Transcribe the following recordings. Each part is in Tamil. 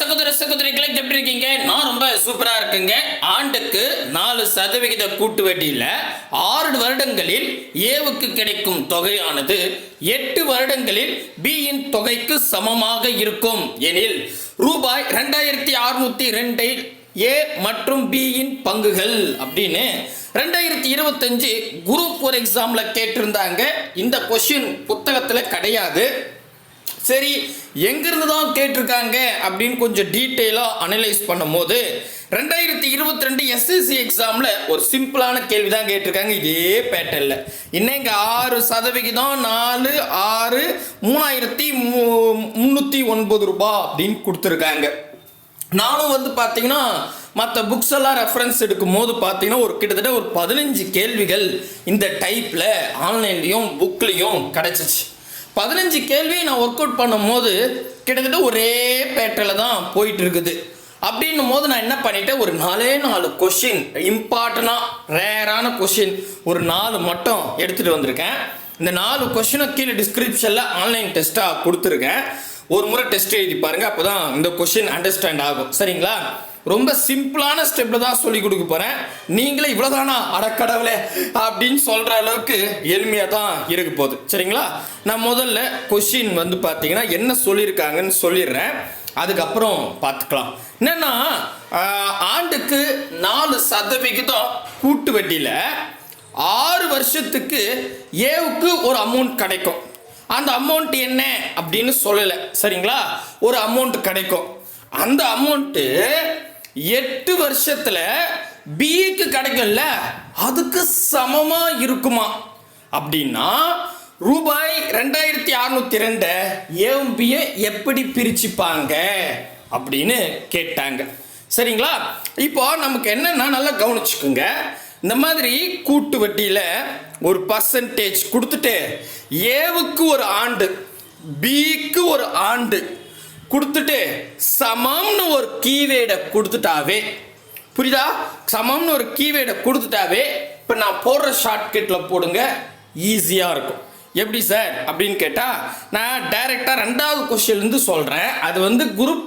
சகோதர சகோதரிகளை எப்படி இருக்கீங்க? நான் ரொம்ப சூப்பரா இருக்குங்க. ஆண்டுக்கு நாலு சதவிகித கூட்டு வட்டியில ஆறு வருடங்களில் ஏவுக்கு கிடைக்கும் தொகையானது எட்டு வருடங்களில் பியின் தொகைக்கு சமமாக இருக்கும். எனில் ரூபாய் ரெண்டாயிரத்தி அறுநூத்தி ரெண்டில் ஏ மற்றும் பியின் பங்குகள் அப்படின்னு ரெண்டாயிரத்தி இருபத்தஞ்சு குரூப் ஒரு எக்ஸாம்ல கேட்டிருந்தாங்க. இந்த கொஷின் புத்தகத்துல கிடையாது. சரி எங்கிருந்து தான் கேட்டிருக்காங்க அப்படின்னு கொஞ்சம் டீட்டெயிலாக அனலைஸ் பண்ணும்போது ரெண்டாயிரத்தி இருபத்தி ரெண்டு எஸ்எஸ்சி எக்ஸாமில் ஒரு சிம்பிளான கேள்வி தான் கேட்டிருக்காங்க. இதே பேட்டர்ல இன்னும் இங்கே ஆறு சதவிகிதம் நாலு ஆறு மூணாயிரத்தி மூ முந்நூற்றி ஒன்பது ரூபாய் அப்படின்னு கொடுத்துருக்காங்க. நானும் வந்து பார்த்தீங்கன்னா மற்ற புக்ஸ் எல்லாம் ரெஃபரன்ஸ் எடுக்கும் போது பார்த்தீங்கன்னா ஒரு கிட்டத்தட்ட ஒரு பதினஞ்சு கேள்விகள் இந்த டைப்பில் ஆன்லைன்லேயும் புக்லேயும் கிடச்சிச்சு. பதினஞ்சு கேள்வியை நான் ஒர்க் அவுட் பண்ணும்போது கிட்டத்தட்ட ஒரே பேட்டரில் தான் போயிட்டு இருக்குது அப்படின்னும் போது நான் என்ன பண்ணிட்டேன்? ஒரு நாலே நாலு கொஷின் இம்பார்ட்டனாக ரேரான கொஷின் ஒரு நாலு மட்டும் எடுத்துகிட்டு வந்திருக்கேன். இந்த நாலு கொஷினை கீழே டிஸ்கிரிப்ஷனில் ஆன்லைன் டெஸ்ட்டாக கொடுத்துருக்கேன். ஒரு முறை டெஸ்ட் எழுதி பாருங்கள் அப்போ தான் இந்த கொஷின் அண்டர்ஸ்டாண்ட் ஆகும். சரிங்களா? ரொம்ப சிம்பிளான ஸ்டெப்ல தான் சொல்லி கொடுக்க போறேன். நீங்களே இவ்வளவுதானா? அடக்கடவுளே அப்படின்னு சொல்ற அளவுக்கு எளிமையா தான் இருக்க போகுது. சரிங்களா? நான் முதல்ல கொஷின் வந்து பாத்தீங்கன்னா என்ன சொல்லியிருக்காங்கன்னு சொல்லிடுறேன். அதுக்கப்புறம் பார்த்துக்கலாம். என்னன்னா ஆண்டுக்கு நாலு சதவிகிதம் கூட்டு வட்டியில ஆறு வருஷத்துக்கு ஏவுக்கு ஒரு அமௌண்ட் கிடைக்கும். அந்த அமௌண்ட் என்ன அப்படின்னு சொல்லலை. சரிங்களா? ஒரு அமௌண்ட் கிடைக்கும். அந்த அமௌண்ட்டு எட்டு வருஷத்தில் பிக்கு கிடைக்கும்ல? அதுக்கு சமமா இருக்குமா? அப்படின்னா ரூபாய் ரெண்டாயிரத்தி அறுநூத்தி ரெண்டு ஏஎம்பியை எப்படி பிரிச்சுப்பாங்க? அப்படின்னு கேட்டாங்க. சரிங்களா? இப்போ நமக்கு என்னன்னா நல்லா கவனிச்சுக்குங்க. இந்த மாதிரி கூட்டு வட்டியில் ஒரு பர்சன்டேஜ் கொடுத்துட்டு ஏவுக்கு ஒரு ஆண்டு பிக்கு ஒரு ஆண்டு கொடுத்துட்டு சமம்னு ஒரு கீவேடை கொடுத்துட்டாவே. புரியுதா? சமம்னு ஒரு கீவேடை கொடுத்துட்டாவே இப்போ நான் போடுற ஷார்ட்கட்டில் போடுங்க ஈஸியாக இருக்கும். எப்படி சார்? அப்படின்னு கேட்டால் நான் டைரெக்டாக ரெண்டாவது கொஷின்லேருந்து சொல்கிறேன் அது வந்து குரூப்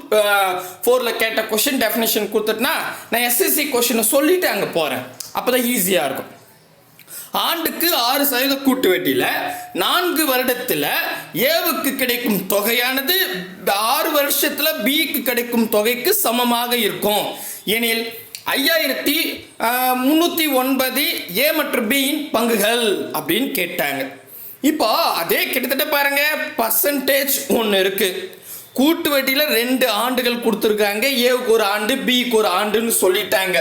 ஃபோரில் கேட்ட கொஷின் டெஃபினேஷன் கொடுத்துட்டுனா நான் எஸ்எஸ்சி கொஷினை சொல்லிவிட்டு அங்கே போகிறேன் அப்போ தான் ஈஸியாக இருக்கும். ஆண்டுக்கு ஆறு சதவீத கூட்டு வெட்டியில் நான்கு வருடத்தில் ஏவுக்கு கிடைக்கும் தொகையானது ஆறு வருஷத்தில் பிக்கு கிடைக்கும் தொகைக்கு சமமாக இருக்கும். எனில் ஐயாயிரத்தி முந்நூற்றி ஒன்பது ஏ மற்றும் பியின் பங்குகள் அப்படின்னு கேட்டாங்க. இப்போ அதே கிட்டத்தட்ட பாருங்க பர்சன்டேஜ் ஒன்று இருக்கு. கூட்டு வட்டியில் ரெண்டு ஆண்டுகள் கொடுத்துருக்காங்க. ஏவுக்கு ஒரு ஆண்டு பிக்கு ஒரு ஆண்டுன்னு சொல்லிட்டாங்க.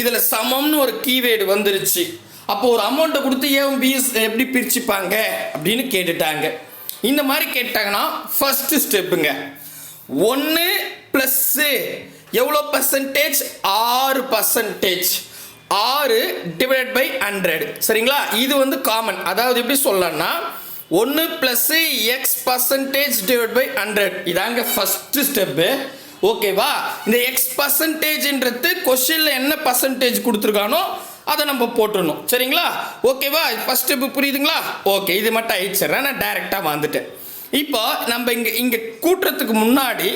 இதில் சமம்னு ஒரு கீவேர்டு வந்துருச்சு. அப்போ ஒரு அமௌண்ட்டை கொடுத்து ஏன் பிஎஸ் எப்படி பிரிச்சுப்பாங்க அப்படின்னு கேட்டுட்டாங்க. இந்த மாதிரி கேட்டாங்கன்னா ஃபஸ்ட்டு ஸ்டெப்புங்க ஒன்று ப்ளஸ்ஸு எவ்வளோ பர்சன்டேஜ் ஆறு பர்சன்டேஜ் ஆறு டிவைட் பை ஹண்ட்ரட் சரிங்களா? இது வந்து காமன் அதாவது எப்படி சொல்லலாம்னா ஒன்று plus x percentage divide by hundred இதாங்க ஃபஸ்ட்டு ஸ்டெப்பு ஓகேவா இந்த எக்ஸ் பர்சன்டேஜ்ன்றது கொஷினில் என்ன பர்சன்டேஜ் கொடுத்துருக்கானோ அதை நம்ம போட்டுடணும் சரிங்களா? ஓகேவா ஃபர்ஸ்ட் ஸ்டெப்பு புரியுதுங்களா? ஓகே இது மட்டும் ஆயிடுச்சிடுறேன் நான் டைரெக்டாக வந்துட்டேன். இப்போ நம்ம இங்கே இங்கே கூட்டுறதுக்கு முன்னாடி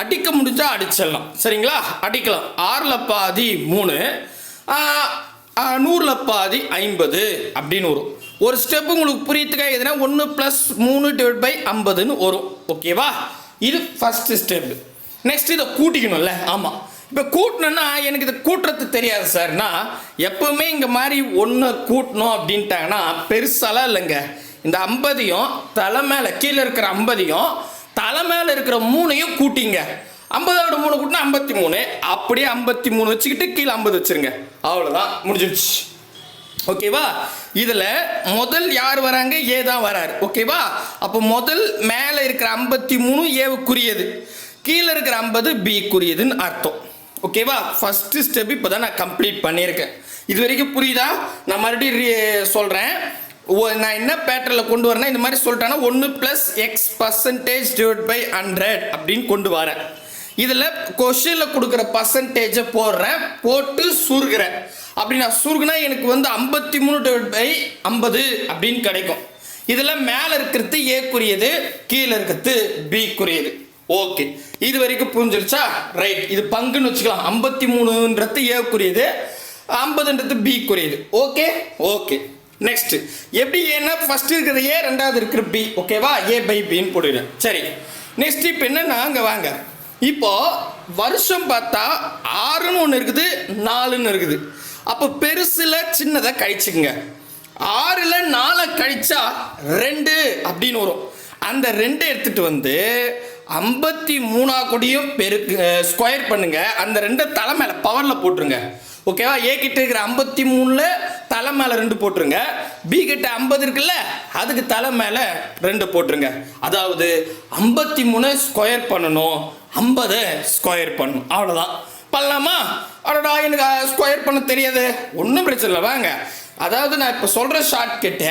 அடிக்க முடிஞ்சால் அடிச்சிடலாம். சரிங்களா? அடிக்கலாம். ஆறில் பாதி மூணு நூறில் பாதி ஐம்பது அப்படின்னு வரும். ஒரு ஸ்டெப் உங்களுக்கு புரியத்துக்காக எதுனா ஒன்று ப்ளஸ் மூணு டிவைட் பை ஐம்பதுன்னு வரும். ஓகேவா இது ஃபஸ்ட்டு ஸ்டெப் நெக்ஸ்ட் இதை கூட்டிக்கணும்ல. ஆமாம் இப்போ கூட்டணும்னா எனக்கு இது கூட்டுறது தெரியாது சார்னா எப்பவுமே இங்கே மாதிரி ஒன்று கூட்டணும் அப்படின்ட்டாங்கன்னா பெருசாலாம் இல்லைங்க. இந்த ஐம்பதையும் தலை மேலே கீழே இருக்கிற ஐம்பதையும் தலை மேலே இருக்கிற மூணையும் கூட்டிங்க. ஐம்பதோட மூணு கூட்டினா ஐம்பத்தி மூணு. அப்படியே ஐம்பத்தி மூணு வச்சுக்கிட்டு கீழே ஐம்பது வச்சுருங்க. அவ்வளோதான் முடிஞ்சிடுச்சு. ஓகேவா? இதில் முதல் யார் வராங்க? ஏ தான் வராரு. ஓகேவா? அப்போ முதல் மேலே இருக்கிற ஐம்பத்தி மூணு ஏவுக்குரியது. கீழே இருக்கிற ஐம்பது பிக்குரியதுன்னு அர்த்தம். ஓகேவா ஃபர்ஸ்ட் ஸ்டெப் இப்போ தான் நான் கம்ப்ளீட் பண்ணியிருக்கேன். இது வரைக்கும் புரியுதா? நான் மறுபடியும் சொல்கிறேன் நான் என்ன பேட்டர்னில் கொண்டு வரேன்னா இந்த மாதிரி சொல்லிட்டேன்னா ஒன்று plus x percentage divide by hundred அப்படின்னு கொண்டு வரேன். இதில் கொஷினில் கொடுக்குற பர்சன்டேஜை போடுறேன். போட்டு சுருகிறேன் அப்படி நான் சுருகுனா எனக்கு வந்து ஐம்பத்தி மூணு டிவைட் பை ஐம்பது அப்படின்னு கிடைக்கும். இதில் மேலே இருக்கிறது ஏக்குரியது கீழே இருக்கிறது பிக்குரியது ஓகே இது வரைக்கும் புரிஞ்சிருச்சா? ரைட் இது பங்குன்னு வச்சுக்கலாம். ஐம்பத்தி மூணுன்றது ஏக்குரியது ஐம்பதுன்றது பிக்குரியது ஓகே ஓகே நெக்ஸ்ட் எப்படி ஏன்னா ஃபர்ஸ்ட் இருக்கிறது ஏ ரெண்டாவது இருக்கிற பி ஓகேவா ஏ பை பின்னு போடுறேன் சரி. நெக்ஸ்ட் இப்போ என்னன்னா அங்கே வாங்க. இப்போ வருஷம் பார்த்தா ஆறுன்னு ஒன்று இருக்குது நாலுன்னு இருக்குது. அப்போ பெருசில் சின்னதை கழிச்சுக்குங்க. ஆறில் நாலை கழிச்சா ரெண்டு அப்படின்னு வரும். அந்த ரெண்டு எடுத்துகிட்டு வந்து ஐம்பத்தி மூணா கோடியும் பெருக்கு ஸ்கொயர் பண்ணுங்க. அந்த ரெண்டை தலை மேலே பவரில் போட்டுருங்க. ஓகேவா ஏ கிட்ட இருக்கிற ஐம்பத்தி மூணுல தலை மேலே ரெண்டு போட்டுருங்க. பி கிட்ட ஐம்பது இருக்குல்ல? அதுக்கு தலை மேலே ரெண்டு போட்டுருங்க. அதாவது ஐம்பத்தி மூணு ஸ்கொயர் பண்ணணும். ஐம்பதை ஸ்கொயர் பண்ணணும். அவ்வளோதான் பண்ணலாமா? அடடா எனக்கு ஸ்கொயர் பண்ண தெரியாது. ஒன்றும் பிரச்சனை இல்லை. வாங்க. அதாவது நான் இப்போ சொல்கிற ஷார்ட் கிட்ட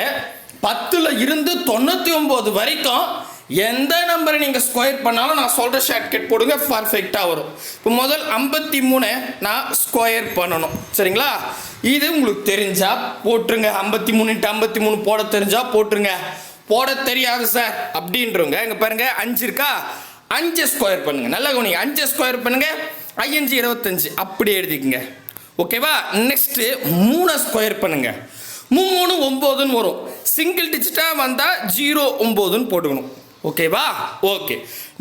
பத்தில் இருந்து தொண்ணூற்றி ஒம்பது வரைக்கும் எந்த நம்பரை நீங்கள் ஸ்கொயர் பண்ணாலும் நான் சொல்கிற ஷார்ட்கட் போடுங்க பர்ஃபெக்டாக வரும். இப்போ முதல் ஐம்பத்தி மூணு நான் ஸ்கொயர் பண்ணணும். சரிங்களா? இது உங்களுக்கு தெரிஞ்சால் போட்டுருங்க. ஐம்பத்தி மூணு ஐம்பத்தி மூணு போட தெரிஞ்சால் போட்டுருங்க. போட தெரியாது சார். அப்படின்றவங்க இங்கே பாருங்க அஞ்சு இருக்கா? அஞ்சு ஸ்கொயர் பண்ணுங்க. நல்லா கவனிங்க. அஞ்சு ஸ்கொயர் பண்ணுங்க. ஐயஞ்சு இருபத்தஞ்சு. அப்படி எழுதிக்கங்க. ஓகேவா? நெக்ஸ்ட்டு மூணை ஸ்கொயர் பண்ணுங்க. மூணு ஒம்போதுன்னு வரும். சிங்கிள் டிஜிட்டாக வந்தால் ஜீரோ ஒம்போதுன்னு போட்டுக்கணும். ஓகேவா ஓகே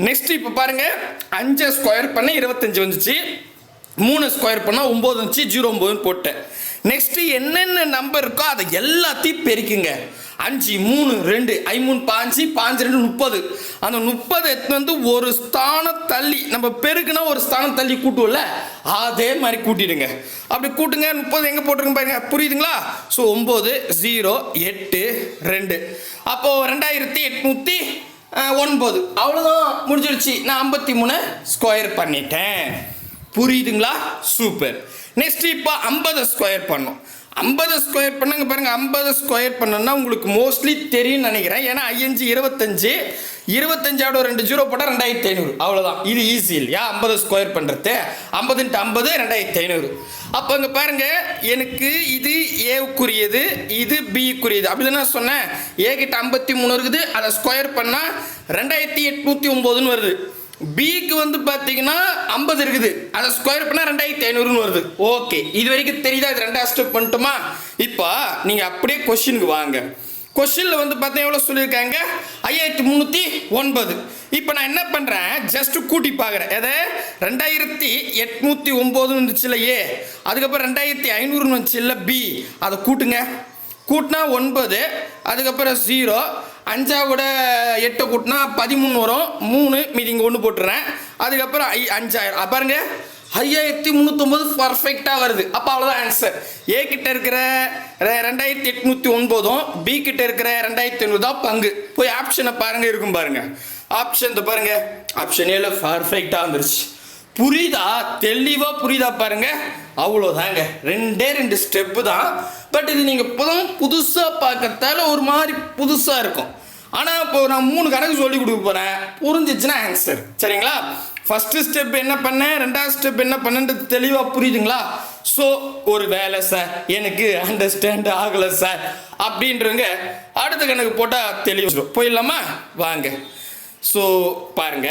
நெக்ஸ்ட் இப்போ பாருங்கள் அஞ்சு ஸ்கொயர் பண்ண இருபத்தஞ்சி வந்துச்சு. மூணு ஸ்கொயர் பண்ணால் ஒம்பது வந்துச்சு ஜீரோ ஒம்பதுன்னு போட்டேன். நெக்ஸ்ட்டு என்னென்ன நம்பர் இருக்கோ அதை எல்லாத்தையும் பெருக்குங்க. அஞ்சு மூணு ரெண்டு ஐ மூணு பாஞ்சு பாஞ்சு ரெண்டு முப்பது. அந்த முப்பது எடுத்து வந்து ஒரு ஸ்தானம் தள்ளி நம்ம பெருக்குனா ஒரு ஸ்தானம் தள்ளி கூட்டுவோம்ல அதே மாதிரி கூட்டிடுங்க. அப்படி கூட்டுங்க முப்பது எங்கே போட்டிருங்க பாருங்க. புரியுதுங்களா? ஸோ ஒம்பது ஜீரோ எட்டு ரெண்டு. அப்போது ரெண்டாயிரத்தி எட்நூற்றி ஒன்பது. அவ்வளோதான் முடிஞ்சிருச்சு. நான் ஐம்பத்தி மூணு ஸ்கொயர் பண்ணிட்டேன். புரியுதுங்களா? சூப்பர் நெக்ஸ்ட் இப்போ ஐம்பது ஸ்கொயர் பண்ணோம் ஐம்பது ஸ்கொயர் பண்ணுங்க பாருங்க ஐம்பது ஸ்கொயர் பண்ணோம்னா உங்களுக்கு மோஸ்ட்லி தெரியும்னு நினைக்கிறேன். ஏன்னா ஐயஞ்சு இருபத்தஞ்சு இருபத்தஞ்சாவோட ரெண்டு ஜீரோ போட்டால் ரெண்டாயிரத்தி ஐநூறு. அவ்வளோதான் இது ஈஸி இல்லையா? ஐம்பது ஸ்கொயர் பண்ணுறது ஐம்பதுன்ட்டு ஐம்பது ரெண்டாயிரத்தி ஐநூறு. அப்போ இங்கே பாருங்க எனக்கு இது ஏவுக்குரியது இது பிக்குரியது அப்படி நான் சொன்னேன். ஏ கிட்ட ஐம்பத்தி மூணு இருக்குது. அதை ஸ்கொயர் பண்ணால் ரெண்டாயிரத்தி எட்நூற்றி ஒம்போதுன்னு வருது. பிக்கு வந்து பார்த்தீங்கன்னா ஐம்பது இருக்குது. அதை ஸ்கொயர் பண்ணால் ரெண்டாயிரத்தி ஐநூறுன்னு வருது. ஓகே இது வரைக்கும் தெரியுதா? இது ரெண்டாவது ஸ்டெப் பண்ணிட்டுமா? இப்போ நீங்கள் அப்படியே கொஷினுக்கு வாங்க. கொஷினில் வந்து பார்த்தா எவ்வளோ சொல்லியிருக்காங்க? ஐயாயிரத்தி முந்நூற்றி ஒன்பது. இப்போ நான் என்ன பண்ணுறேன் ஜஸ்ட் கூட்டி பார்க்குறேன். எதை? ரெண்டாயிரத்தி எட்நூற்றி ஒம்போதுன்னு வந்துச்சுல ஏ அதுக்கப்புறம் ரெண்டாயிரத்தி ஐநூறுன்னு வந்துச்சுல்ல பி அதை கூட்டுங்க. கூட்டினா ஒன்பது. அதுக்கப்புறம் ஜீரோ அஞ்சாவோட எட்டை கூட்டினா பதிமூணு வரும். மூணு மீதி இங்கே ஒன்று போட்டுறேன். அதுக்கப்புறம் ஐ அஞ்சாயிரம். பாருங்க. ஐயாயிரத்தி முந்நூற்றொம்பது பர்ஃபெக்டாக வருது. அப்போ அவ்வளோதான் ஆன்சர் ஏ கிட்ட இருக்கிற ரெண்டாயிரத்தி எட்நூற்றி ஒன்பதும் பி கிட்ட இருக்கிற ரெண்டாயிரத்தி ஐநூறு தான் பங்கு. போய் ஆப்ஷனை பாருங்க இருக்கும் பாருங்க. ஆப்ஷன் இந்த பாருங்க. ஆப்ஷன் ஏல பர்ஃபெக்டாக வந்துருச்சு. புரியுதா? தெளிவாக புரியுதா பாருங்க. அவ்வளோதாங்க ரெண்டே ரெண்டு ஸ்டெப்பு தான். பட் இது நீங்கள் இப்போதும் புதுசாக பார்க்கறதால ஒரு மாதிரி புதுசாக இருக்கும். ஆனால் இப்போ நான் மூணு கணக்கு சொல்லி கொடுக்க போகிறேன் புரிஞ்சிச்சுன்னா ஆன்சர் சரிங்களா? ஃபஸ்ட்டு ஸ்டெப் என்ன பண்ணேன் ரெண்டாவது ஸ்டெப் என்ன பண்ணேன்றது தெளிவாக புரியுதுங்களா? ஸோ ஒரு வேலை சார் எனக்கு அண்டர்ஸ்டாண்ட் ஆகலை சார் அப்படின்றவங்க அடுத்த கணக்கு போட்டால் தெளிவு போயிடலாமா? வாங்க. ஸோ பாருங்க.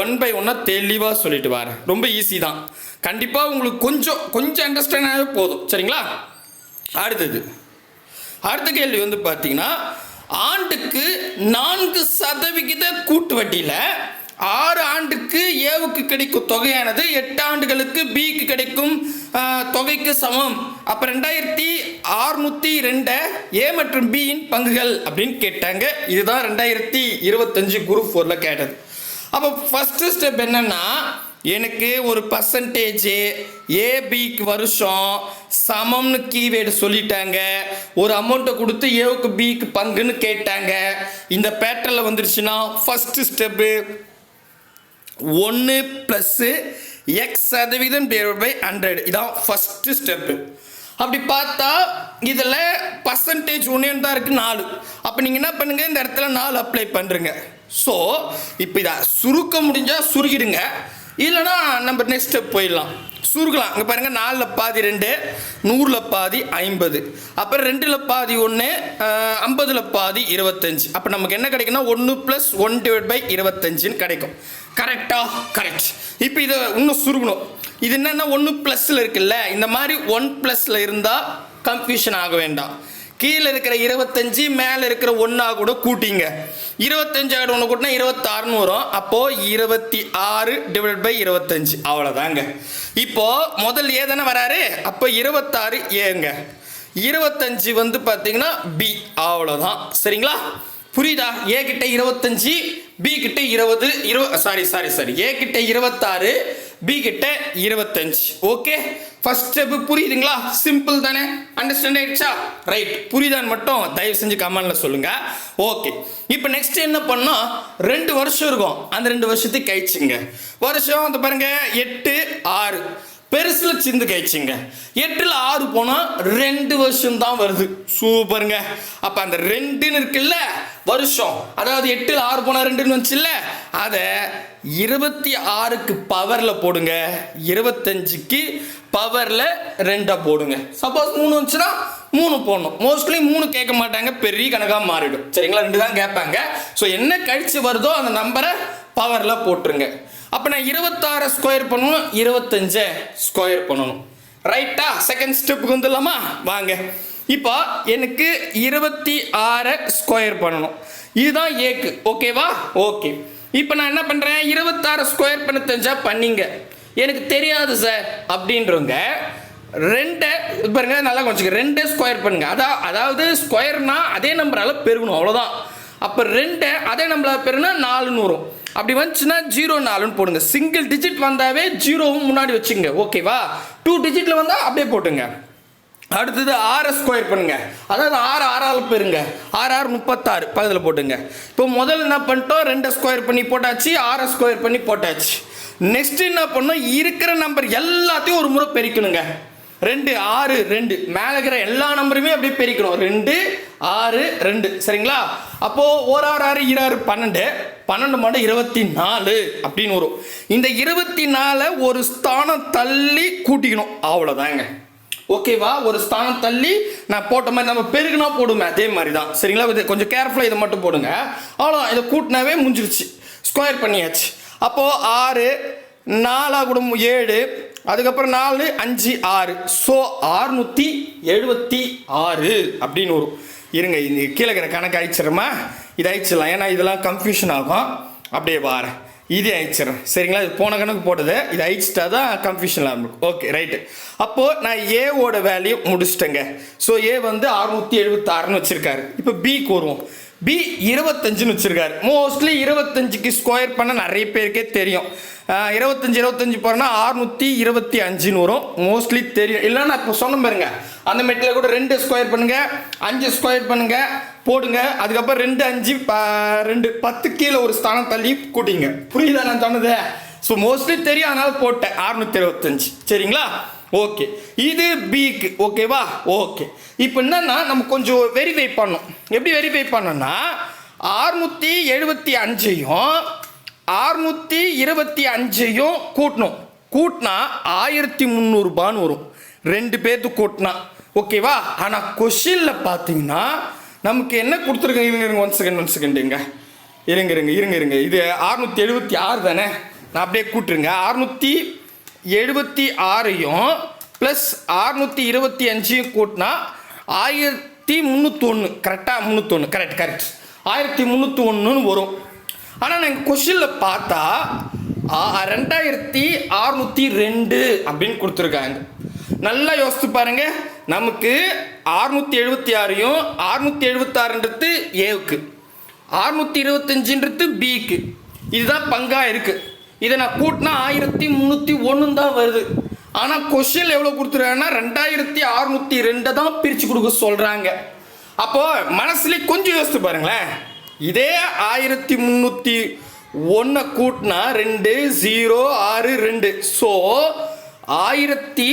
ஒன் பை ஒன்னாக தெளிவாக சொல்லிட்டு வாரு. ரொம்ப ஈஸி தான். கண்டிப்பாக உங்களுக்கு கொஞ்சம் கொஞ்சம் அண்டர்ஸ்டாண்ட் ஆகவே போதும். சரிங்களா? அடுத்தது. அடுத்த கேள்வி வந்து பார்த்தீங்கன்னா ஆண்டுக்கு நான்கு சதவிகித கூட்டு வட்டியில் ஆறு ஆண்டுக்கு ஏவுக்கு கிடைக்கும் தொகையானது எட்டு ஆண்டுகளுக்கு பிக்கு கிடைக்கும் தொகைக்கு சமம். அப்போ ரெண்டாயிரத்தி அறுநூத்தி ரெண்டை ஏ மற்றும் பியின் பங்குகள் அப்படின்னு கேட்டாங்க. இதுதான் ரெண்டாயிரத்தி இருபத்தஞ்சு குரூப் ஃபோரில் கேட்டது. அப்போ ஃபஸ்ட்டு ஸ்டெப் என்னன்னா எனக்கு ஒரு பர்சன்டேஜ் ஏபிக்கு வருஷம் சமம்னு கீவேர்டு சொல்லிட்டாங்க. ஒரு அமௌண்ட்டை கொடுத்து ஏவுக்கு பிக்கு பங்குன்னு கேட்டாங்க. இந்த பேட்டர்னில் வந்துருச்சுன்னா ஃபஸ்ட்டு ஸ்டெப்பு ஒன்று ப்ளஸ்ஸு எக்ஸ் சதவீதம் டிவைட் பை ஹண்ட்ரட் இதான் ஃபஸ்ட்டு ஸ்டெப்பு அப்படி பார்த்தா இதில் பர்சன்டேஜ் ஒன்று தான் இருக்குது நாலு. அப்போ நீங்கள் என்ன பண்ணுங்கள் இந்த இடத்துல நாலு அப்ளை பண்ணுறீங்க ஸோ இப்போ இதை சுருக்க முடிஞ்சால் சுருக்கிடுங்க. இல்லைன்னா நம்ம நெக்ஸ்ட் ஸ்டெப் போயிடலாம். சுருக்கலாம். இங்கே பாருங்கள் நாலில் பாதி ரெண்டு நூறில் பாதி ஐம்பது. அப்புறம் ரெண்டில் பாதி ஒன்று ஐம்பதில் பாதி இருபத்தஞ்சு. அப்போ நமக்கு என்ன கிடைக்குன்னா ஒன்று ப்ளஸ் ஒன் டிவைட் பை இருபத்தஞ்சுன்னு கிடைக்கும். கரெக்டாக கரெக்ட் இப்போ இதை இன்னும் சுருகணும் இது என்னென்னா ஒன்று ப்ளஸில் இருக்குல்ல இந்த மாதிரி ஒன் ப்ளஸில் இருந்தால் கன்ஃபியூஷன் ஆக வேண்டாம். கீழே இருக்கிற இருபத்தஞ்சு மேலே இருக்கிற ஒன்றா கூட கூட்டிங்க. இருபத்தஞ்சாயிரம் ஒன்று கூட்டினா இருபத்தாறுன்னு வரும். அப்போது இருபத்தி ஆறு டிவைட் பை இருபத்தஞ்சு. அவ்வளோதாங்க இப்போது முதல் ஏ தானே வராரு? அப்போ இருபத்தாறு ஏங்க இருபத்தஞ்சு வந்து பார்த்தீங்கன்னா பி அவ்வளோதான் சரிங்களா? புரியுதா? ஏ கிட்ட இருபத்தஞ்சு பி கிட்ட இருபது இரு சாரி சாரி சாரி ஏ கிட்ட இருபத்தாறு பி கிட்ட இருபத்தஞ்சு. ஓகே ஃபர்ஸ்ட் ஸ்டெப் புரியுதுங்களா? சிம்பிள் தானே. அண்டர்ஸ்டாண்ட் ஆயிடுச்சா? ரைட் புரியுதான்னு மட்டும் தயவு செஞ்சு கமெண்ட்ல சொல்லுங்க. ஓகே இப்போ நெக்ஸ்ட் என்ன பண்ணோம் ரெண்டு வருஷம் இருக்கும். அந்த ரெண்டு வருஷத்துக்கு கழிச்சுங்க. வருஷம் வந்து பாருங்க எட்டு ஆறு. பெருசில் சிந்து கழிச்சிங்க. எட்டில் ஆறு போனால் ரெண்டு வருஷம் தான் வருது. சூப்பருங்க. அப்போ அந்த ரெண்டுன்னு இருக்குல்ல வருஷம். அதாவது எட்டில் ஆறு போனால் ரெண்டுன்னு வந்துச்சுல்ல அதை இருபத்தி ஆறுக்கு பவரில் போடுங்க. இருபத்தஞ்சுக்கு பவரில் ரெண்டாக போடுங்க. சப்போஸ் மூணு வந்துச்சுன்னா மூணு போடணும். மோஸ்ட்லி மூணு கேட்க மாட்டாங்க பெரிய கணக்காக மாறிடும். சரிங்களா? ரெண்டு தான் கேட்பாங்க. ஸோ என்ன கழிச்சு வருதோ அந்த நம்பரை பவரில் போட்டுருங்க. அப்போ நான் இருபத்தாறு ஸ்கொயர் பண்ணணும் இருபத்தஞ்சை ஸ்கொயர் பண்ணணும். ரைட்டா செகண்ட் ஸ்டெப்புக்கு வந்துடலாமா? வாங்க. இப்போ எனக்கு இருபத்தி ஆறை ஸ்கொயர் பண்ணணும். இதுதான் ஏக்கு ஓகேவா ஓகே இப்போ நான் என்ன பண்ணுறேன் இருபத்தாறு ஸ்கொயர் பண்ண தெரிஞ்சா பண்ணிங்க. எனக்கு தெரியாது சார் அப்படின்றவங்க ரெண்டை பாருங்க நல்லா கொஞ்சம் ரெண்டை ஸ்கொயர் பண்ணுங்க. அதான் அதாவது ஸ்கொயர்னா அதே நம்பரால் பெருகணும். அவ்வளோதான் அப்போ ரெண்டை அதே நம்பரால் பெருனா நாலு நூறும் அப்படி வந்துச்சுன்னா ஜீரோ நாலுன்னு போடுங்க. சிங்கிள் டிஜிட் வந்தாவே ஜீரோவும் முன்னாடி வச்சுங்க. ஓகேவா டூ டிஜிட்டில் வந்தால் அப்படியே போட்டுங்க. அடுத்தது ஆறை ஸ்கொயர் பண்ணுங்க. அதாவது ஆறு ஆறால் பெருங்க. ஆறு ஆறு முப்பத்தாறு. பகுதியில் போட்டுங்க. இப்போ முதல்ல என்ன பண்ணிட்டோம்? ரெண்டை ஸ்கொயர் பண்ணி போட்டாச்சு. ஆறை ஸ்கொயர் பண்ணி போட்டாச்சு. நெக்ஸ்ட் என்ன பண்ணோம்? இருக்கிற நம்பர் எல்லாத்தையும் ஒரு முறை பெருக்கணுங்க. ரெண்டு ஆறு ரெண்டு. மேலே இருக்கிற எல்லா நம்பருமே அப்படியே பெருக்கணும். ரெண்டு ஆறு ரெண்டு. சரிங்களா? அப்போது ஒரு ஆறு ஆறு இரு ஆறு பன்னெண்டு. பன்னெண்டு மாடு இருபத்தி நாலு அப்படின்னு வரும். இந்த இருபத்தி நாலை ஒரு ஸ்தானம் தள்ளி கூட்டிக்கணும். அவ்வளோதாங்க ஓகேவா? ஒரு ஸ்தானம் தள்ளி நான் போட்ட மாதிரி நம்ம பெருகுனா போடுமே அதே மாதிரி தான் சரிங்களா? இது கொஞ்சம் கேர்ஃபுல்லாக இதை மட்டும் போடுங்க. அவ்வளோ இதை கூட்டினாவே முடிஞ்சிருச்சு. ஸ்கொயர் பண்ணியாச்சு. அப்போது ஆறு நாலாக கூட ஏழு அதுக்கப்புறம் நாலு அஞ்சு ஆறு. ஸோ ஆறுநூற்றி எழுபத்தி ஆறு அப்படின்னு வரும். இருங்க இந்த கீழே இருக்கிற கணக்கு அழிச்சிடுமா இது அழிச்சிடலாம் ஏன்னா இதெல்லாம் கன்ஃபியூஷன் ஆகும். அப்படியே வாரேன் இது அழிச்சிடுறேன் சரிங்களா? இது போன கணக்கு போட்டது. இது அழிச்சிட்டா தான் கன்ஃபியூஷன் ஆகும் ஓகே ரைட்டு அப்போது நான் ஏவோட வேல்யூ முடிச்சிட்டேங்க. ஸோ ஏ வந்து அறுநூற்றி எழுபத்தாறுன்னு வச்சுருக்காரு. இப்போ பிக்கு வருவோம். பி இருபத்தஞ்சுன்னு வச்சுருக்காரு. மோஸ்ட்லி இருபத்தஞ்சுக்கு ஸ்கொயர் பண்ண நிறைய பேருக்கே தெரியும். இருபத்தஞ்சி இருபத்தஞ்சி இருபத்தஞ்சு போகிறேன்னா அறுநூற்றி இருபத்தி அஞ்சுன்னு வரும். மோஸ்ட்லி தெரியும். இல்லைன்னா இப்போ சொன்ன பாருங்க. அந்த மெட்டில் கூட ரெண்டு ஸ்கொயர் பண்ணுங்கள் அஞ்சு ஸ்கொயர் பண்ணுங்கள் போடுங்க. அதுக்கப்புறம் ரெண்டு அஞ்சு ப- ரெண்டு பத்து கீழே ஒரு ஸ்தானம் தள்ளி கூட்டிங்க. புரியுதா நான் சொன்னது? ஸோ மோஸ்ட்லி தெரியும் அதனால் போட்டேன். அறுநூத்தி இருபத்தஞ்சு. சரிங்களா? ஓகே இது பிக்கு ஓகேவா ஓகே இப்போ என்னன்னா நம்ம கொஞ்சம் வெரிஃபை பண்ணோம் எப்படி வெரிஃபை பண்ணோம்னா அறுநூத்தி எழுபத்தி அஞ்சையும் அறுநூத்தி இருபத்தி அஞ்சையும் கூட்டணும். கூட்டினா ஆயிரத்தி முந்நூறுபான்னு வரும். ரெண்டு பேர்த்து கூட்டினா. ஓகேவா ஆனால் கொஷினில் பார்த்தீங்கன்னா நமக்கு என்ன கொடுத்துருக்கீங்க? இருங்க இருங்க ஒன் செகண்ட் ஒன் செகண்டுங்க இருங்க. இருங்க இருங்க இருங்க இது அறுநூத்தி எழுபத்தி ஆறு தானே? நான் அப்படியே கூட்டுருங்க. அறுநூத்தி எழுபத்தி ஆறையும் ப்ளஸ் அறுநூத்தி இருபத்தி அஞ்சையும் கூட்டினா ஆயிரத்தி முந்நூற்றி ஒன்று கரெக்டாக முந்நூற்றொன்று கரெக்ட் கரெக்ட் ஆயிரத்தி முந்நூற்றி ஒன்றுன்னு வரும் ஆனால் நான் கொஷினில் பார்த்தா ரெண்டாயிரத்தி அறுநூத்தி ரெண்டு அப்படின்னு கொடுத்துருக்காங்க. நல்லா யோசித்து பாருங்க. நமக்கு அறுநூத்தி எழுபத்தி ஆறையும் அறுநூத்தி எழுபத்தாறுன்றது ஏவுக்கு அறுநூத்தி இருபத்தஞ்சுன்றது பிக்கு இதுதான் பங்காக இருக்கு. இதை நான் கூட்டினா ஆயிரத்தி முந்நூற்றி ஒன்று தான் வருது ஆனால் கொஷின் எவ்வளோ கொடுத்துருக்காங்கன்னா ரெண்டாயிரத்தி அறுநூத்தி ரெண்டை தான் பிரித்து கொடுக்க சொல்கிறாங்க அப்போது மனசுலேயே கொஞ்சம் யோசித்து பாருங்களேன். இதே ஆயிரத்தி முந்நூற்றி ஒன்றை கூட்டினா ரெண்டு ஜீரோ ஆறு ரெண்டு. ஸோ ஆயிரத்தி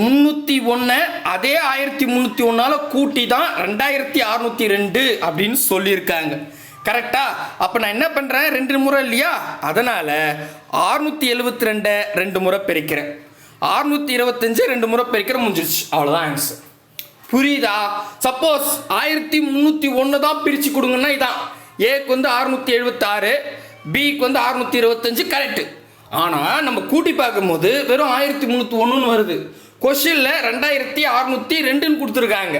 முந்நூற்றி ஒன்று அதே ஆயிரத்தி முந்நூற்றி ஒன்றால் கூட்டி தான் ரெண்டாயிரத்தி அறுநூற்றி ரெண்டு அப்படின்னு சொல்லியிருக்காங்க. கரெக்டா அப்போ நான் என்ன பண்ணுறேன் ரெண்டு முறை இல்லையா? அதனால் ஆறுநூற்றி எழுபத்தி ரெண்டை ரெண்டு முறை பெருக்கிறேன். ஆறுநூற்றி இருபத்தஞ்சு ரெண்டு முறை பெருக்கிற முடிஞ்சிருச்சு. அவ்வளோதான் ஆன்சர் புரியுதா? சப்போஸ் ஆயிரத்தி முந்நூற்றி ஒன்று தான் பிரித்து கொடுங்கன்னா இதான். ஏக்கு வந்து அறுநூற்றி எழுபத்தாறு பிக்கு வந்து அறுநூத்தி இருபத்தஞ்சு கரெக்டு ஆனால் நம்ம கூட்டி பார்க்கும்போது வெறும் ஆயிரத்தி முந்நூற்றி ஒன்றுன்னு வருது. கொஷினில் ரெண்டாயிரத்தி அறுநூத்தி ரெண்டுன்னு கொடுத்துருக்காங்க.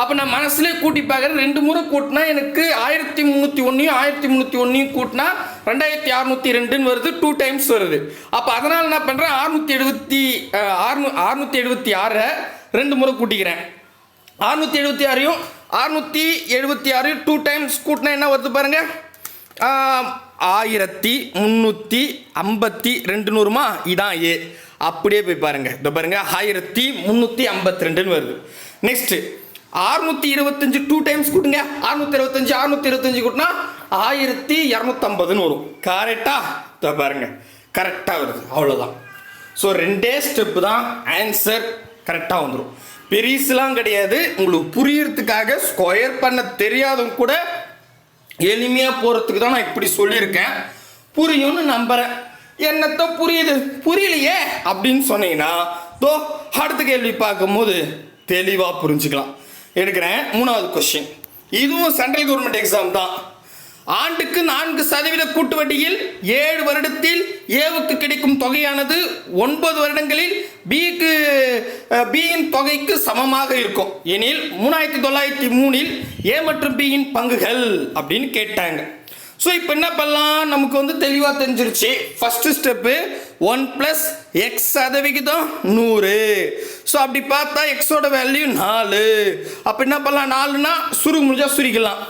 அப்போ நான் மனசுலேயே கூட்டி பார்க்குறேன் ரெண்டு முறை கூட்டினா எனக்கு ஆயிரத்தி முந்நூற்றி ஒன்றையும் ஆயிரத்தி முந்நூற்றி ஒன்றையும் கூட்டினா ரெண்டாயிரத்தி அறுநூத்தி ரெண்டுன்னு வருது டூ டைம்ஸ் வருது. அப்போ அதனால் என்ன பண்ணுறேன் அறுநூத்தி எழுபத்தி ஆறுநூ அறுநூற்றி எழுபத்தி ஆறை ரெண்டு முறை கூட்டிக்கிறேன். அறுநூற்றி எழுபத்தி ஆறையும் அறுநூற்றி எழுபத்தி ஆறையும் டூ டைம்ஸ் கூட்டினா என்ன வருது பாருங்கள் ஆயிரத்தி முந்நூற்றி ஐம்பத்தி ரெண்டு நூறுமா? இதான் ஏ அப்படியே போய் பாருங்க. இதோ பாருங்க. ஆயிரத்தி முந்நூற்றி ஐம்பத்தி ரெண்டுன்னு வருது. நெக்ஸ்ட் அறுநூத்தி இருபத்தஞ்சு டூ டைம்ஸ் கூட்டுங்க. அறுநூத்தி இருபத்தஞ்சு அறுநூத்தி இருபத்தஞ்சு கூட்டினா ஆயிரத்தி இரநூத்தம்பதுன்னு வரும். கரெக்டா இதோ பாருங்க. கரெக்டாக வருது. அவ்வளோதான் ஸோ ரெண்டே ஸ்டெப்பு தான் ஆன்சர் கரெக்டாக வந்துடும் பெரிசுலாம் கிடையாது. உங்களுக்கு புரியறதுக்காக ஸ்கொயர் பண்ண தெரியாதவங்க கூட எளிமையாக போகிறதுக்கு தான் நான் இப்படி சொல்லியிருக்கேன். புரியும்னு நம்புகிறேன் என்னத்த புரியுது. புரியலையே அப்படின்னு சொன்னீங்கன்னா தோ அடுத்த கேள்வி பார்க்கும்போது தெளிவாக புரிஞ்சுக்கலாம். எடுக்கிறேன். மூணாவது கொஸ்டின் இதுவும் சென்ட்ரல் கவர்மெண்ட் எக்ஸாம் தான். ஆண்டுக்கு நான்கு சதவீத கூட்டு வட்டியில் ஏழு வருடத்தில் ஏவுக்கு கிடைக்கும் தொகையானது ஒன்பது வருடங்களில் பிக்கு பியின் தொகைக்கு சமமாக இருக்கும். எனில் மூணாயிரத்தி தொள்ளாயிரத்தி மூணில் ஏ மற்றும் பியின் பங்குகள் அப்படின்னு கேட்டாங்க. ஸோ இப்போ என்ன பண்ணலாம்? நமக்கு வந்து தெளிவாக தெரிஞ்சிருச்சு. First step one plus x சதவிகிதம் நூறு. ஸோ அப்படி பார்த்தா எக்ஸோட வேல்யூ நாலு. அப்போ என்ன பண்ணலாம்? நாலுனா சுருகு முடிஞ்சால் சுருக்கலாம்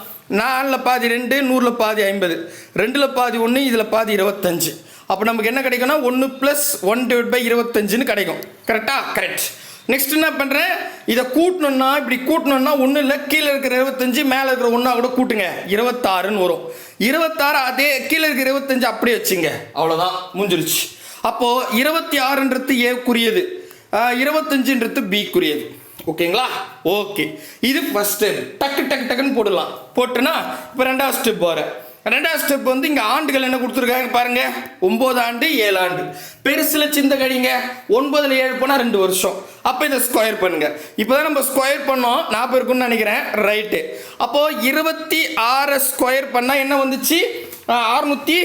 நாலில் பாதி ரெண்டு நூறில் பாதி ஐம்பது. ரெண்டில் பாதி ஒன்று இதில் பாதி இருபத்தஞ்சு. அப்போ நமக்கு என்ன கிடைக்கும்னா ஒன்று ப்ளஸ் ஒன் டிவைட் பை இருபத்தஞ்சுன்னு கிடைக்கும். கரெக்டா கரெக்ட் நெக்ஸ்ட் என்ன பண்ணுறேன் இதை கூட்டணும்னா இப்படி கூட்டணும்னா ஒன்றும் இல்லை கீழே இருக்கிற இருபத்தஞ்சு மேலே இருக்கிற ஒன்றா கூட கூட்டுங்க. இருபத்தாறுன்னு வரும். இருபத்தாறு அதே கீழே இருக்கிற இருபத்தஞ்சு அப்படியே வச்சுங்க. அவ்வளோதான் முடிஞ்சிருச்சு. அப்போது இருபத்தி ஆறுன்றது ஏக்குரியது இருபத்தஞ்சுன்றது பிக்குரியது ஓகேங்களா? ஓகே. இது ஃபஸ்ட் ஸ்டெப் டக்கு டக்கு டக்குன்னு போடலாம். போட்டுனா இப்போ ரெண்டாவது ஸ்டெப் வர ரெண்டாவது ஸ்டெப் வந்து இங்கே ஆண்டுகள் என்ன கொடுத்துருக்காங்க பாருங்க. ஒம்பது ஆண்டு ஏழு ஆண்டு. பெருசில் சிந்த கழிங்க ஒன்பதுல ஏழு போனால் ரெண்டு வருஷம். அப்போ இதை ஸ்கொயர் பண்ணுங்க. இப்போ தான் நம்ம ஸ்கொயர் பண்ணோம். நாற்பது இருக்குன்னு நினைக்கிறேன். ரைட்டு அப்போது இருபத்தி ஆறு ஸ்கொயர் பண்ணால் என்ன வந்துச்சு? அறுநூற்றி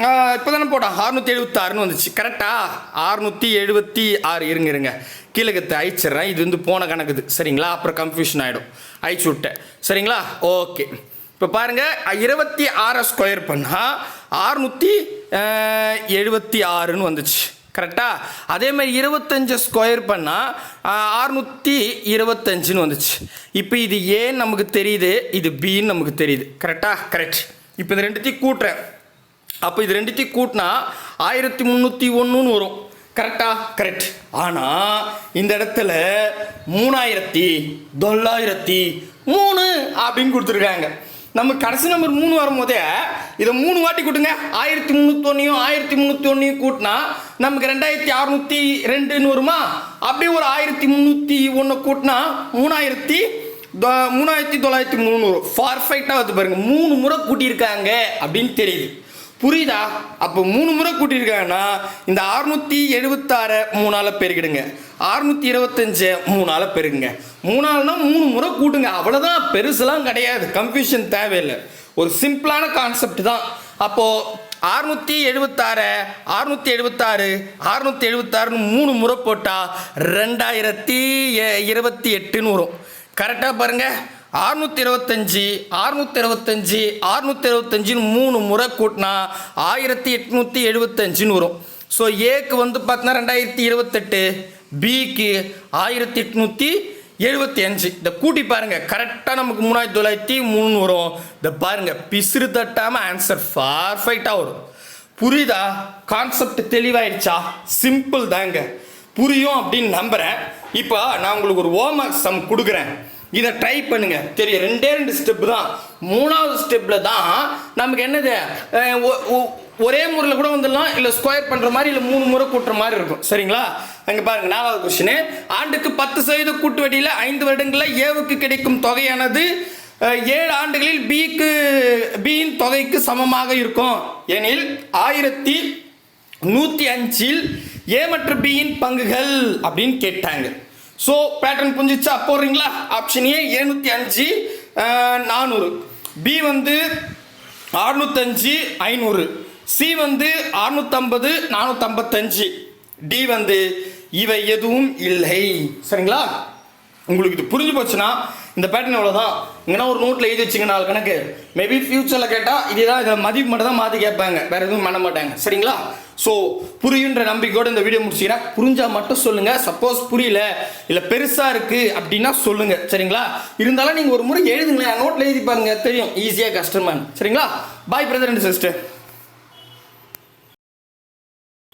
இப்போ தானே போட்டோம் அறுநூற்றி எழுபத்தாறுன்னு வந்துச்சு கரெக்டாக அறுநூற்றி எழுபத்தி ஆறு. இருங்க இருங்க. கீழகத்தை அழிச்சிட்றேன். இது வந்து போன கணக்குது. சரிங்களா? அப்புறம் கன்ஃபியூஷன் ஆகிடும் அழிச்சு விட்டேன். சரிங்களா? ஓகே இப்போ பாருங்கள் இருபத்தி ஆறை ஸ்கொயர் பண்ணால் அறுநூற்றி எழுபத்தி ஆறுன்னு வந்துச்சு. கரெக்டாக அதே மாதிரி இருபத்தஞ்சு ஸ்கொயர் பண்ணால் அறுநூற்றி இருபத்தஞ்சுன்னு வந்துச்சு. இப்போ இது ஏன் நமக்கு தெரியுது? இது பின்னு நமக்கு தெரியுது. கரெக்டாக கரெக்ட் இப்போ இந்த ரெண்டுத்தையும் கூட்டுறேன். அப்போ இது ரெண்டுத்தையும் கூட்டினா ஆயிரத்தி முந்நூற்றி ஒன்றுன்னு வரும். கரெக்டா கரெக்ட் ஆனால் இந்த இடத்துல மூணாயிரத்தி தொள்ளாயிரத்தி மூணு அப்படின்னு கொடுத்துருக்காங்க. நம்ம கடைசி நம்பர் மூணு வரும்போதே இதை மூணு வாட்டி கூட்டுங்க. ஆயிரத்தி முந்நூற்றொன்னையும் ஆயிரத்தி முந்நூற்றி ஒன்றையும் கூட்டினா நமக்கு ரெண்டாயிரத்தி அறநூற்றி ரெண்டுன்னு வருமா? அப்படியே ஒரு ஆயிரத்தி முந்நூற்றி ஒன்று கூட்டினா மூணாயிரத்தி மூணாயிரத்தி தொள்ளாயிரத்தி மூணு வரும். பர்ஃபெக்டாக வந்து பாருங்கள் மூணு முறை கூட்டியிருக்காங்க அப்படின்னு தெரியுது. புரியுதா? அப்போ மூணு முறை கூட்டியிருக்காங்கன்னா இந்த அறுநூற்றி எழுபத்தாறு மூணால் பெருகிடுங்க. அறுநூத்தி இருபத்தஞ்சு மூணால் பெருகுங்க. மூணால்னா மூணு முறை கூட்டுங்க. அவ்வளோதான் பெருசுலாம் கிடையாது. கன்ஃபியூஷன் தேவையில்லை. ஒரு சிம்பிளான கான்செப்ட் தான். அப்போது அறுநூத்தி எழுபத்தாறு அறுநூற்றி எழுபத்தாறு அறுநூற்றி எழுபத்தாறுன்னு மூணு முறை போட்டால் ரெண்டாயிரத்தி எ- இருபத்தி எட்டுன்னு வரும். கரெக்டாக பாருங்கள் அறுநூத்தி இருபத்தஞ்சி அறுநூத்தி இருபத்தஞ்சி அறுநூத்தி இருபத்தஞ்சின்னு மூணு முறை கூட்டினா ஆயிரத்தி எட்நூற்றி எழுபத்தஞ்சின்னு வரும். ஸோ ஏக்கு வந்து பார்த்தீங்கன்னா ரெண்டாயிரத்தி இருபத்தெட்டு பிக்கு ஆயிரத்தி எட்நூற்றி எழுபத்தி அஞ்சு இதை கூட்டி பாருங்க. கரெக்டாக நமக்கு மூணாயிரத்தி தொள்ளாயிரத்தி மூணு வரும். இதை பாருங்கள் பிசிறு தட்டாமல் ஆன்சர் பர்ஃபெக்டாக வரும். புரியுதா? கான்செப்ட் தெளிவாயிடுச்சா சிம்பிள் தாங்க. புரியும் அப்படின்னு நம்புகிறேன் இப்போ நான் உங்களுக்கு ஒரு ஹோம்ஒர்க் சம் கொடுக்குறேன். இதை ட்ரை பண்ணுங்க. தெரியும் ரெண்டே ரெண்டு ஸ்டெப் தான். மூணாவது ஸ்டெப்பில் தான் நமக்கு என்னது? ஒ- ஒரே முறையில் கூட வந்துடலாம் இல்லை ஸ்கொயர் பண்ணுற மாதிரி இல்லை மூணு முறை கூட்டுற மாதிரி இருக்கும். சரிங்களா? அங்கே பாருங்க நாலாவது கொஸ்டின் ஆண்டுக்கு பத்து சதவீத கூட்டு வட்டியில் ஐந்து வருடங்களில் ஏவுக்கு கிடைக்கும் தொகையானது ஏழு ஆண்டுகளில் பிக்கு பியின் தொகைக்கு சமமாக இருக்கும். எனில் ஆயிரத்தி நூற்றி அஞ்சில் ஏ மற்றும் பியின் பங்குகள் அப்படின்னு கேட்டாங்க. ஸோ பேட்டர்ன் புரிஞ்சிச்சா? போடுறீங்களா? ஆப்ஷன் ஏ ஏழ்நூற்றி அஞ்சு நானூறு. பி வந்து அறுநூத்தஞ்சு ஐநூறு. சி வந்து அறுநூத்தம்பது நானூற்றம்பத்தஞ்சு டி வந்து இவை எதுவும் இல்லை. சரிங்களா? உங்களுக்கு இது புரிஞ்சு போச்சுன்னா இந்த பேட்டர்ன் எவ்வளோதான் இங்கன்னா ஒரு நோட்டில் எழுதி வச்சுங்க நாலு கணக்கு. மேபி ஃப்யூச்சரில் கேட்டால் இதுதான் இதை மதிப்பு மட்டும் தான் மாற்றி கேட்பாங்க. வேறு எதுவும் பண்ண மாட்டாங்க. சரிங்களா? ஸோ புரியுன்ற நம்பிக்கையோடு இந்த வீடியோ முடிச்சுக்கிறேன். புரிஞ்சால் மட்டும் சொல்லுங்கள் சப்போஸ் புரியல இல்லை பெருசாக இருக்குது அப்படின்னா சொல்லுங்கள் சரிங்களா? இருந்தாலும் நீங்கள் ஒரு முறை எழுதுங்களேன். நோட்டில் எழுதி பாருங்க. தெரியும். ஈஸியாக கஷ்டமானு சரிங்களா? பாய் பிரதர் அண்ட் சிஸ்டர்